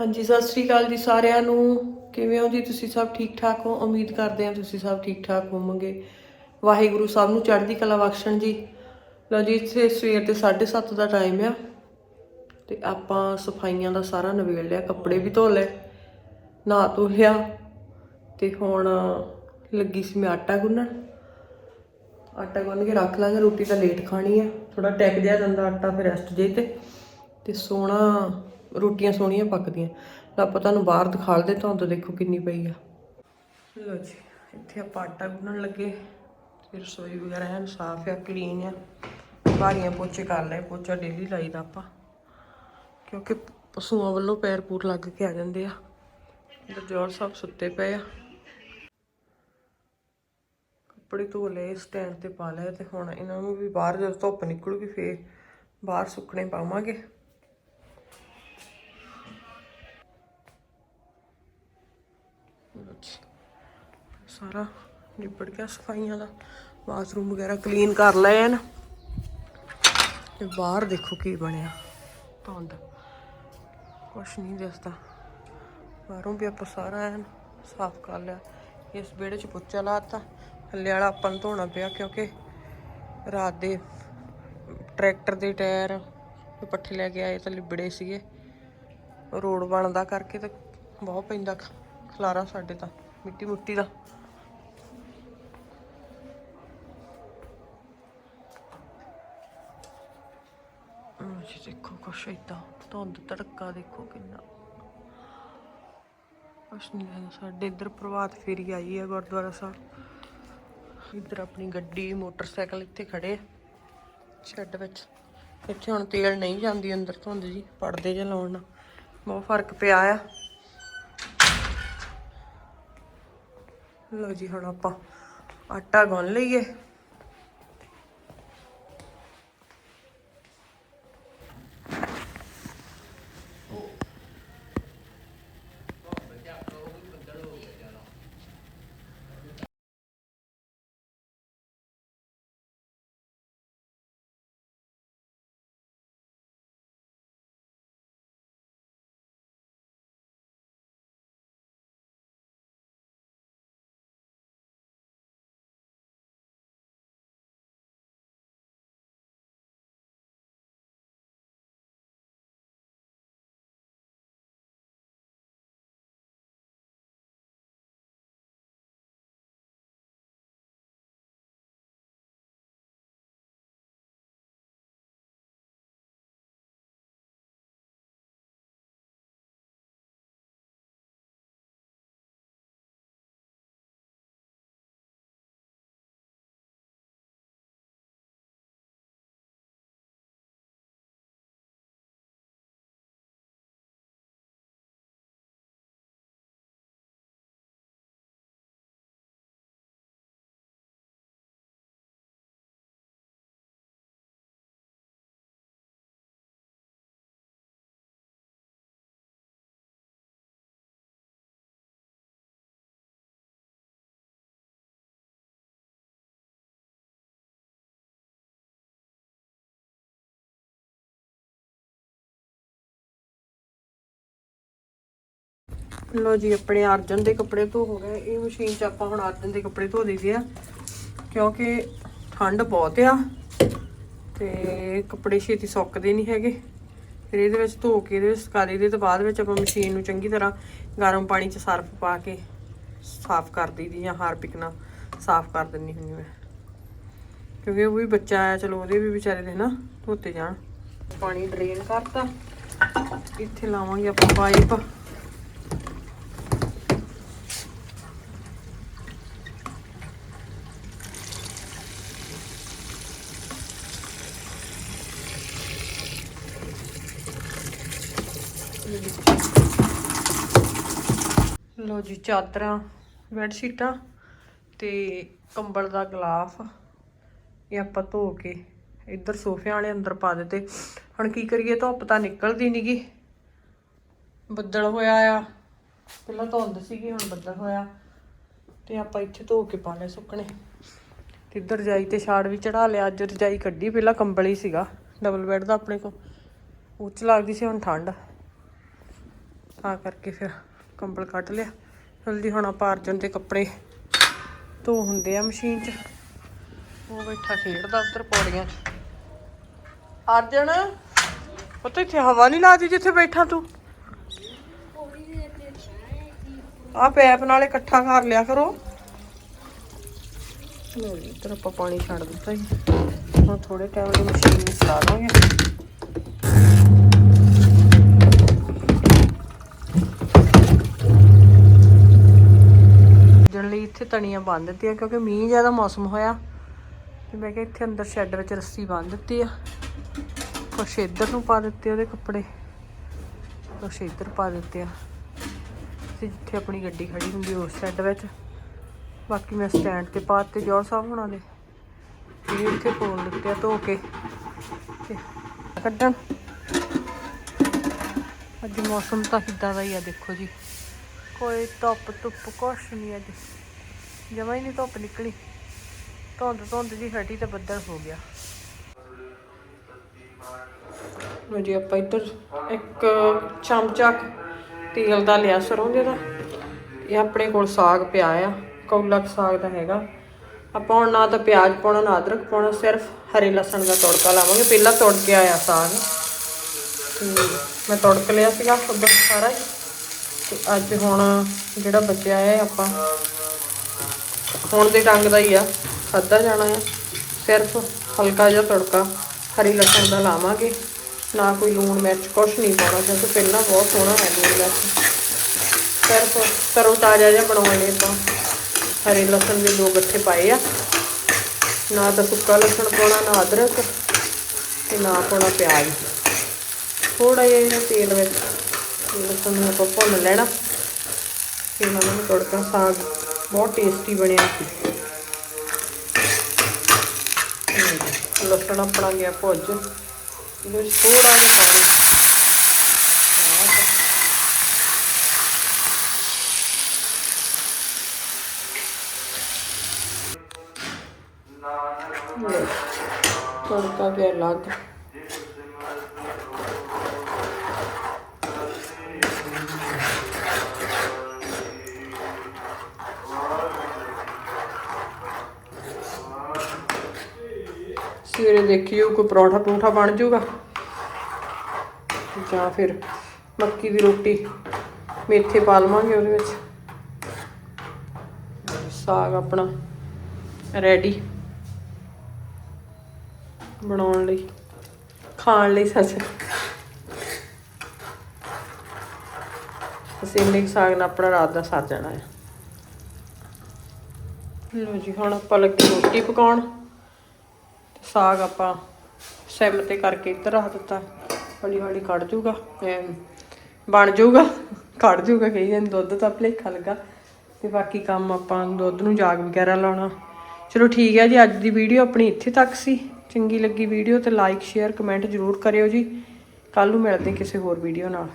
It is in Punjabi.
ਹਾਂਜੀ, ਸਤਿ ਸ੍ਰੀ ਅਕਾਲ ਜੀ ਸਾਰਿਆਂ ਨੂੰ। ਕਿਵੇਂ ਹੋ ਜੀ ਤੁਸੀਂ ਸਭ ਠੀਕ ਠਾਕ ਹੋ? ਉਮੀਦ ਕਰਦੇ ਹਾਂ ਤੁਸੀਂ ਸਭ ਠੀਕ ਠਾਕ ਹੋਵੋਗੇ। ਵਾਹਿਗੁਰੂ ਸਭ ਨੂੰ ਚੜ੍ਹਦੀ ਕਲਾ ਬਖਸ਼ਣ ਜੀ। ਲਓ ਜੀ, ਇੱਥੇ ਸਵੇਰ ਦੇ 7:30 ਦਾ ਟਾਈਮ ਆ। ਤੇ ਆਪਾਂ ਸਫਾਈਆਂ ਦਾ ਸਾਰਾ ਨਵੇੜ ਲਿਆ, ਕੱਪੜੇ ਵੀ ਧੋ ਲਏ, ਨਹਾ ਧੋ ਲਿਆ ਤੇ ਹੁਣ ਲੱਗੀ ਸੀ ਮੈਂ ਆਟਾ ਗੁੰਨਣ। ਆਟਾ ਗੁੰਨ ਕੇ ਰੱਖ ਲਾਂਗੇ, ਰੋਟੀ ਤਾਂ ਲੇਟ ਖਾਣੀ ਆ। ਥੋੜਾ ਟੈਕ ਜਿਹਾ ਜਾਂਦਾ ਆਟਾ, ਫਿਰ ਰੈਸਟ ਜੇ ਤੇ। ਤੇ ਸੋਹਣਾ ਰੋਟੀਆਂ ਸੋਹਣੀਆਂ ਪੱਕਦੀਆਂ। ਤਾਂ ਆਪਾਂ ਤੁਹਾਨੂੰ ਬਾਹਰ ਦਿਖਾ ਲਦੇ ਧੁੰਦ ਦੇਖੋ ਕਿੰਨੀ ਪਈ ਆ। ਲੋ ਜੀ, ਇੱਥੇ ਆਪਾਂ ਆਟਾ ਗੁੰਨਣ ਲੱਗੇ। ਫਿਰ ਰਸੋਈ ਵਗੈਰਾ ਐਨ ਸਾਫ਼ ਆ ਕਲੀਨ ਆ। ਬਾਰੀਆਂ ਪੋਚੇ ਕਰ ਲਏ, ਪੋਚਾ ਡੇਲੀ ਲਾਈਦਾ ਆਪਾਂ। ਕਿਉਂਕਿ ਪਸ਼ੂਆਂ ਵੱਲੋਂ ਪੈਰ ਪੂਰ ਲੱਗ ਕੇ ਆ ਜਾਂਦੇ ਆ। ਦਰਜੋਰ ਸਭ ਸੁੱਤੇ ਪਏ ਆ। ਕੱਪੜੇ ਧੋ ਲਏ, ਸਟੈਂਡ ਤੇ ਪਾ ਲਏ ਤੇ ਹੁਣ ਇਹਨਾਂ ਨੂੰ ਵੀ ਬਾਹਰ, ਜਦੋਂ ਧੁੱਪ ਨਿਕਲੂਗੀ ਫੇਰ ਬਾਹਰ ਸੁੱਕਣੇ ਪਾਵਾਂਗੇ। ਸਾਰਾ ਨਿਬੜ ਗਿਆ ਸਫਾਈਆਂ ਦਾ। ਬਾਥਰੂਮ ਵਗੈਰਾ ਕਲੀਨ ਕਰ ਲਏ ਹਨ ਤੇ ਬਾਹਰ ਦੇਖੋ ਕੀ ਬਣਿਆ। ਧੁੰਦ। ਕੁਛ ਨਹੀਂ ਦਿਸਦਾ। ਬਾਹਰੋਂ ਵੀ ਆਪਾਂ ਸਾਰਾ ਐਨ ਸਾਫ਼ ਕਰ ਲਿਆ। ਇਸ ਵਿਹੜੇ 'ਚ ਪੁੱਚਾ ਲਾਤਾ ਥੱਲੇ ਵਾਲਾ ਆਪਾਂ ਨੂੰ ਧੋਣਾ ਪਿਆ ਕਿਉਂਕਿ ਰਾਤ ਦੇ ਟਰੈਕਟਰ ਦੇ ਟਾਇਰ ਪੱਠੇ ਲੈ ਕੇ ਆਏ ਤਾਂ ਲਿਬੜੇ ਸੀਗੇ। ਰੋਡ ਬਣਦਾ ਕਰਕੇ ਤਾਂ ਬਹੁਤ ਪੈਂਦਾ ਖਲਾਰਾ ਸਾਡੇ ਤਾਂ ਮਿੱਟੀ ਮੁੱਟੀ ਦਾ। ਜੀ ਦੇਖੋ ਕੁਛ ਏਦਾਂ ਧੁੰਦ ਤੜਕਾ ਦੇਖੋ ਕਿੰਨਾ ਕੁਛ ਨਹੀਂ ਹੈ ਸਾਡੇ ਇੱਧਰ ਪ੍ਰਭਾਤ ਫੇਰੀ ਆਈ ਹੈ ਗੁਰਦੁਆਰਾ ਸਾਹਿਬ। ਇੱਧਰ ਆਪਣੀ ਗੱਡੀ, ਮੋਟਰਸਾਈਕਲ ਇੱਥੇ ਖੜੇ ਆ। ਸ਼ੈੱਡ ਵਿੱਚ। ਇੱਥੇ ਹੁਣ ਤੇਲ ਨਹੀਂ ਜਾਂਦੀ ਅੰਦਰ ਧੁੰਦ ਜੀ। ਪੜਦੇ ਜੇ ਲਾਉਣ ਨਾਲ। ਬਹੁਤ ਫ਼ਰਕ ਪਿਆ ਆ। ਲਓ ਜੀ ਹੁਣ ਆਪਾਂ ਆਟਾ ਗੁੰਨ ਲਈਏ। ਲੋ ਜੀ, ਆਪਣੇ ਅਰਜਨ ਦੇ ਕੱਪੜੇ ਧੋ ਹੋ ਗਏ। ਇਹ ਮਸ਼ੀਨ 'ਚ ਆਪਾਂ ਹੁਣ ਅਰਜਨ ਦੇ ਕੱਪੜੇ ਧੋ ਦਈਦੇ ਆ, ਕਿਉਂਕਿ ਠੰਡ ਬਹੁਤ ਆ ਤੇ ਕੱਪੜੇ ਛੇਤੀ ਸੁੱਕਦੇ ਨਹੀਂ ਹੈਗੇ। ਫਿਰ ਇਹਦੇ ਵਿੱਚ ਧੋ ਕੇ, ਇਹਦੇ ਵਿੱਚ ਸੁਕਾ ਦਈਦੇ ਤੇ ਬਾਅਦ ਵਿੱਚ ਆਪਾਂ ਮਸ਼ੀਨ ਨੂੰ ਚੰਗੀ ਤਰ੍ਹਾਂ ਗਰਮ ਪਾਣੀ 'ਚ ਸਰਫ ਪਾ ਕੇ ਸਾਫ਼ ਕਰ ਦਈਦੀ ਜਾਂ ਹਾਰਪਿਕ ਨਾਲ ਸਾਫ਼ ਕਰ ਦਿੰਨੀ ਹੁੰਦੀ ਮੈਂ। ਕਿਉਂਕਿ ਉਹ ਵੀ ਬੱਚਾ ਆਇਆ ਚਲੋ ਉਹਦੇ ਵੀ ਵਿਚਾਰੇ ਦੇ ਨਾ ਧੋਤੇ ਜਾਣ। ਪਾਣੀ ਡਰੇਨ ਕਰਤਾ। ਇੱਥੇ ਲਾਵਾਂਗੇ ਆਪਾਂ ਪਾਈਪ ਲੋ ਜੀ ਚਾਦਰਾਂ, ਬੈੱਡ ਸ਼ੀਟਾਂ ਤੇ ਕੰਬਲ ਦਾ ਗਲਾਫ। ਇਹ ਆਪਾਂ ਧੋ ਕੇ ਇੱਧਰ ਸੋਫਿਆਂ ਵਾਲੇ ਅੰਦਰ ਪਾ ਦਿੱਤੇ। ਹੁਣ ਕੀ ਕਰੀਏ, ਧੁੱਪ ਤਾਂ ਨਿਕਲਦੀ ਨਹੀਂਗੀ ਬੱਦਲ ਹੋਇਆ ਆ। ਪਹਿਲਾਂ ਧੁੰਦ ਸੀਗੀ, ਹੁਣ ਬੱਦਲ ਹੋਇਆ। ਤੇ ਆਪਾਂ ਇੱਥੇ ਧੋ ਕੇ ਪਾ ਲਿਆ ਸੁੱਕਣੇ। ਤੇ ਇੱਧਰ ਰਜਾਈ ਤੇ ਛਾੜ ਵੀ ਚੜਾ ਲਿਆ। ਅੱਜ ਰਜਾਈ ਕੱਢੀ, ਪਹਿਲਾਂ ਕੰਬਲ ਹੀ ਸੀਗਾ। ਡਬਲ ਬੈੱਡ ਦਾ ਆਪਣੇ ਕੋਲ। ਉਹ ਚ ਲੱਗਦੀ ਸੀ ਹੁਣ ਠੰਡ। ਤਾਂ ਕਰਕੇ ਫਿਰ ਕੰਬਲ ਕੱਢ ਲਿਆ। ਜਲਦੀ ਹੁਣ ਆਪਾਂ ਅਰਜਨ ਦੇ ਕੱਪੜੇ ਧੋ ਹੁੰਦੇ ਆ ਮਸ਼ੀਨ 'ਚ। ਉਹ ਬੈਠਾ ਖੇਡਦਾ ਉੱਧਰ ਪੌੜੀਆਂ 'ਚ। ਅਰਜਨ, ਪਤਾ ਇੱਥੇ ਹਵਾ ਨਹੀਂ ਲੱਗਦੀ ਜਿੱਥੇ ਬੈਠਾ ਤੂੰ। ਆ ਪੈਪ ਨਾਲ ਇਕੱਠਾ ਕਰ ਲਿਆ ਕਰੋ। ਲੋ ਜੀ ਇੱਧਰ ਆਪਾਂ ਪਾਣੀ ਛੱਡ ਦਿੱਤਾ ਜੀ ਹੁਣ ਥੋੜੇ ਟਾਈਮ ਲਈ ਮਸ਼ੀਨ ਨੂੰ ਚਲਾ ਦਾਂਗੇ ਜਣ ਲਈ ਇੱਥੇ ਤਣੀਆਂ ਬੰਨ ਦਿੱਤੀਆਂ ਕਿਉਂਕਿ ਮੀਂਹ ਜ਼ਿਆਦਾ ਮੌਸਮ ਹੋਇਆ। ਤੇ ਮੈਂ ਕਿਹਾ ਇੱਥੇ ਅੰਦਰ ਸ਼ੈੱਡ ਵਿੱਚ ਰੱਸੀ ਬੰਨ ਦਿੱਤੀ ਆ। ਕੁਛ ਇੱਧਰ ਨੂੰ ਪਾ ਦਿੱਤੇ ਉਹਦੇ ਕੱਪੜੇ। ਕੁਛ ਇੱਧਰ ਪਾ ਦਿੱਤੇ ਆ। ਤੇ ਜਿੱਥੇ ਆਪਣੀ ਗੱਡੀ ਖੜੀ ਹੁੰਦੀ ਉਸ ਸ਼ੈੱਡ ਵਿੱਚ। ਬਾਕੀ ਮੈਂ ਸਟੈਂਡ ਤੇ ਪਾ ਦਿੱਤੇ ਜੋਰ ਸਾਹਿਬ ਹੋਣਾ ਦੇ। ਇਹ ਇੱਥੇ ਪੋਲ ਦਿੱਤੇ ਆ ਧੋ ਕੇ। ਕੱਢਣ। ਅੱਜ ਮੌਸਮ ਤਾਂ ਕਿੱਦਾਂ ਦਾ ਹੀ ਆ ਦੇਖੋ ਜੀ। ਕੋਈ ਧੁੱਪ ਧੁੱਪ ਕੁਛ ਨਹੀਂ ਅੱਜ। ਜਮਾ ਹੀ ਨਹੀਂ, ਧੁੱਪ ਨਿਕਲੀ। ਧੁੰਦ ਧੁੰਦ ਜੀ ਹਟੀ ਤੇ ਬੱਦਲ ਹੋ ਗਿਆ। ਲੋ ਜੀ, ਆਪਾਂ ਇੱਧਰ ਇੱਕ ਚਮਚਾ ਤੇਲ ਦਾ ਲਿਆ ਸਰੋਂ ਦੇ ਦਾ। ਇਹ ਆਪਣੇ ਕੋਲ ਸਾਗ ਪਿਆ ਆ, ਕੌਲਾ ਸਾਗ ਦਾ ਹੈਗਾ। ਆਪਾਂ ਹੁਣ ਨਾ ਤਾਂ ਪਿਆਜ਼ ਪਾਉਣਾ, ਨਾ ਅਦਰਕ ਪਾਉਣਾ, ਸਿਰਫ ਹਰੇ ਲਸਣ ਦਾ ਤੜਕਾ ਲਾਵਾਂਗੇ। ਪਹਿਲਾਂ ਤੜ ਕੇ ਆਇਆ ਸਾਗ। ਮੈਂ ਤੜਕ ਲਿਆ ਸੀਗਾ ਉਧਰ ਸਾਰਾ ਹੀ। ਤੇ ਅੱਜ ਹੁਣ ਜਿਹੜਾ ਬਚਿਆ ਹੈ ਆਪਾਂ ਹੁਣ ਦੇ ਡੰਗ ਦਾ ਹੀ ਆ। ਖਾਧਾ ਜਾਣਾ ਆ। ਸਿਰਫ ਹਲਕਾ ਜਿਹਾ ਤੜਕਾ, ਹਰੀ ਲਸਣ ਦਾ ਲਾਵਾਂਗੇ। ਨਾ ਕੋਈ ਲੂਣ ਮਿਰਚ, ਕੁਛ ਨਹੀਂ ਪਾਉਣਾ, ਕਿਉਂਕਿ ਪਹਿਲਾਂ ਬਹੁਤ ਸੋਹਣਾ ਹੈ ਲੂਣ ਮਿਰਚ। ਸਿਰਫ ਤਰੋ ਤਾਜ਼ਾ ਜਿਹਾ ਬਣਾਉਣੇ ਲਈ ਆਪਾਂ। ਹਰੇ ਲਸਣ ਦੇ ਦੋ ਗੱਠੇ ਪਾਏ ਆ। ਨਾ ਤਾਂ ਸੁੱਕਾ ਲਸਣ ਪਾਉਣਾ, ਨਾ ਅਦਰਕ ਤੇ ਨਾ ਪਾਉਣਾ ਪਿਆਜ਼। ਥੋੜਾ ਜਿਹਾ ਇਹਨਾਂ ਤੇਲ ਵਿੱਚ, ਲਸਣ ਨੂੰ ਆਪਾਂ ਭੁੰਨ ਲੈਣਾ। ਫਿਰ ਮੈਂ ਉਹਨੂੰ ਤੜਕਾ ਸਾਗ ਬਹੁਤ ਟੇਸਟੀ ਬਣਿਆ ਸੀ ਹਮ, ਲਸਣ ਆਪਣਾ ਗਿਆ ਭੁੱਜ ਇਹਦੇ ਵਿੱਚ ਥੋੜਾ ਜਿਹਾ ਪਾਣੀ ਕੋਈ ਪਰੌਂਠਾ ਪਰੌਂਠਾ ਬਣ ਜਾਊਗਾ। ਜਾਂ ਫਿਰ ਮੱਕੀ ਦੀ ਰੋਟੀ ਮੇਥੇ ਪਾ ਲਵਾਂਗੇ ਉਹਦੇ ਵਿੱਚ। ਸਾਗ ਆਪਣਾ ਰੈਡੀ ਬਣਾਉਣ ਲਈ, ਖਾਣ ਲਈ ਸੱਚ। ਅਸੀਂ ਇੰਨੇ ਸਾਗ ਨਾਲ ਆਪਣਾ ਰਾਤ ਦਾ ਸਰ ਜਾਣਾ ਹੈ ਲੋ ਜੀ, ਹੁਣ ਆਪਾਂ ਲੱਗੇ ਰੋਟੀ ਪਕਾਉਣ। ਸਾਗ ਆਪਾਂ ਸਿਮ ਤੇ ਕਰਕੇ ਇੱਧਰ ਰੱਖ ਦਿੱਤਾ। ਹੌਲੀ ਹੌਲੀ ਕੱਢ ਜੂਗਾ ਬਣ ਜਾਊਗਾ ਕੱਢ ਜੂਗਾ ਕਹੀ ਜਾਂਦੇ ਦੁੱਧ ਤਾਂ ਭਲੇਖਾ ਲੱਗਾ। ਤੇ ਬਾਕੀ ਕੰਮ ਆਪਾਂ ਦੁੱਧ ਨੂੰ ਜਾਗ ਵਗੈਰਾ ਲਾਉਣਾ। ਚਲੋ ਠੀਕ ਹੈ ਜੀ, ਅੱਜ ਦੀ ਵੀਡੀਓ ਆਪਣੀ ਇੱਥੇ ਤੱਕ ਸੀ। ਚੰਗੀ ਲੱਗੀ ਵੀਡੀਓ ਤੇ ਲਾਈਕ ਸ਼ੇਅਰ ਕਮੈਂਟ ਜ਼ਰੂਰ ਕਰਿਓ ਜੀ। ਕੱਲ ਨੂੰ ਮਿਲਦੇ ਕਿਸੇ ਹੋਰ ਵੀਡੀਓ ਨਾਲ।